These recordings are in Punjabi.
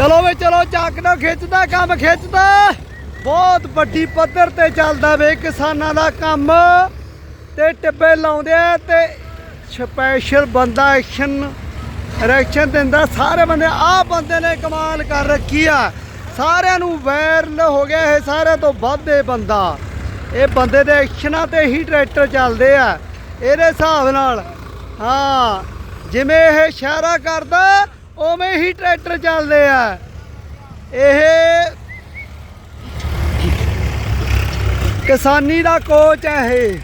ਚਲੋ ਵੇ, ਚਲੋ, ਚੱਕ ਨਾ, ਖਿੱਚਦਾ, ਕੰਮ ਖਿੱਚਦਾ। ਬਹੁਤ ਵੱਡੀ ਪੱਧਰ ਤੇ ਚੱਲਦਾ ਵੇ ਕਿਸਾਨਾਂ ਦਾ ਕੰਮ। ਤੇ ਟਿੱਬੇ ਲਾਉਂਦੇ ਆ ਤੇ ਸਪੈਸ਼ਲ ਬੰਦਾ ਐਕਸ਼ਨ ਰਿਐਕਸ਼ਨ ਦਿੰਦਾ। ਸਾਰੇ ਬੰਦੇ, ਆਹ ਬੰਦੇ ਨੇ ਕਮਾਲ ਕਰ ਰੱਖੀ ਆ। ਸਾਰਿਆਂ ਨੂੰ ਵਾਇਰਲ ਹੋ ਗਿਆ ਇਹ, ਸਾਰਿਆਂ ਤੋਂ ਵੱਧ ਇਹ ਬੰਦਾ। ਇਹ ਬੰਦੇ ਦੇ ਐਕਸ਼ਨਾਂ ਤੇ ਹੀ ਟਰੈਕਟਰ ਚੱਲਦੇ ਆ। ਇਹਦੇ ਹਿਸਾਬ ਨਾਲ, ਹਾਂ, ਜਿਵੇਂ ਇਹ ਇਸ਼ਾਰਾ ਕਰਦਾ ਉਵੇਂ ਹੀ ਟਰੈਕਟਰ ਚੱਲਦੇ ਆ। ਇਹ ਕਿਸਾਨੀ ਦਾ ਕੋਚ ਹੈ ਇਹ।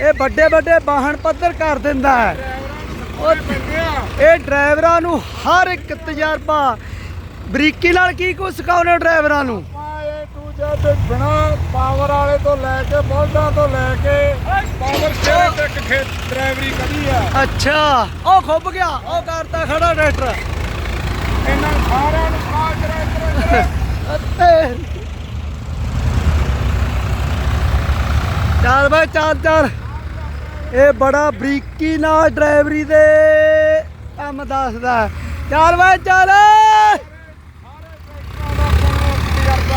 ਇਹ ਵੱਡੇ ਵੱਡੇ ਵਾਹਨ ਪੱਧਰ ਕਰ ਦਿੰਦਾ ਹੈ। ਇਹ ਡਰਾਈਵਰਾਂ ਨੂੰ ਹਰ ਇੱਕ ਤਜਰਬਾ। ਬਰੀਕੀ ਨਾਲ ਕੀ ਕੁਝ ਸਿਖਾਉਂਦੇ ਹੋ ਡਰਾਈਵਰਾਂ ਨੂੰ? ਬਿਨਾ ਪਾਵਰ ਵਾਲੇ ਤੋਂ ਲੈ ਕੇ ਬੋਲਦਾਂ ਤੋਂ ਲੈ ਕੇ ਪਾਵਰ ਸਟੇਅਰਿੰਗ ਤੱਕ ਖੇਤ ਡਰਾਈਵਰੀ ਕਰੀ ਆ। ਅੱਛਾ ਉਹ ਖੁੱਭ ਗਿਆ ਉਹ ਕਰਤਾ ਖੜਾ ਟਰੈਕਟਰ ਇਹਨਾਂ ਸਾਰਿਆਂ ਨੂੰ ਕਾਲ ਚਾਰ ਅਤੇ ਚਾਰ ਚਾਰ ਇਹ ਬੜਾ ਬਰੀਕੀ ਨਾਲ ਡਰਾਈਵਰੀ ਦੇ ਕੰਮ ਦੱਸਦਾ। ਹੈ। ਚੱਲ ਬਈ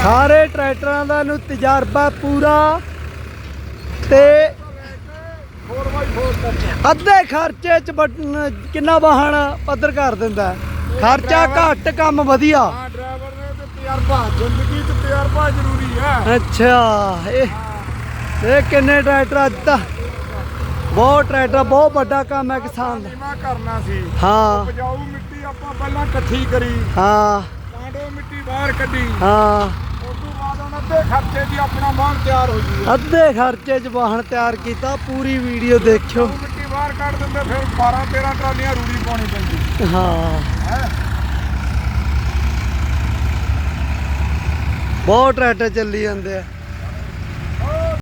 ਸਾਰੇ ਟਰੈਕਟਰਾਂ ਦਾ ਨੂੰ ਤਜਰਬਾ ਪੂਰਾ। ਤੇ ਅੱਧੇ ਖਰਚੇ ਚ ਕਿੰਨਾ ਵਾਹਨ ਪੱਧਰ ਕਰ ਦਿੰਦਾ। ਖਰਚਾ ਘੱਟ, ਕੰਮ ਵਧੀਆ। ਤਜਰਬਾ ਜ਼ਿੰਦਗੀ 'ਚ ਤਜਰਬਾ ਜ਼ਰੂਰੀ ਹੈ। ਅੱਛਾ ਇਹ ਇਹ ਕਿੰਨੇ ਟਰੈਕਟਰ ਅੱਜ ਤਾਂ? ਬਹੁਤ ਟਰੈਕਟਰ ਬਹੁਤ ਵੱਡਾ ਕੰਮ ਹੈ ਕਿਸਾਨ ਦਾ। ਬੀਮਾ ਕਰਨਾ ਸੀ। ਹਾਂ। ਉਪਜਾਊ ਮਿੱਟੀ ਆਪਾਂ ਪਹਿਲਾਂ ਇਕੱਠੀ ਕਰੀ। ਹਾਂ। ਕਾਂਡੋ ਮਿੱਟੀ ਬਾਹਰ ਕੱਢੀ। ਹਾਂ। ਦੇ ਖਰਚੇ ਦੀ ਆਪਣਾ ਵਾਹਨ ਤਿਆਰ ਹੋ ਜੂਗਾ ਅੱਧੇ ਖਰਚੇ 'ਚ ਵਾਹਨ ਤਿਆਰ ਕੀਤਾ ਪੂਰੀ ਵੀਡੀਓ ਦੇਖਿਓ। ਮਿੱਟੀ ਬਾਹਰ ਕੱਢ ਦਿੰਦੇ ਫਿਰ 12 13 ਟਰਾਲੀਆਂ ਰੂੜੀ ਪਾਉਣੀ ਪੈਂਦੀ। ਹਾਂ। ਹੈ? ਬਹੁਤ ਟਰੈਕਟਰ ਚੱਲੀ ਜਾਂਦੇ ਆ।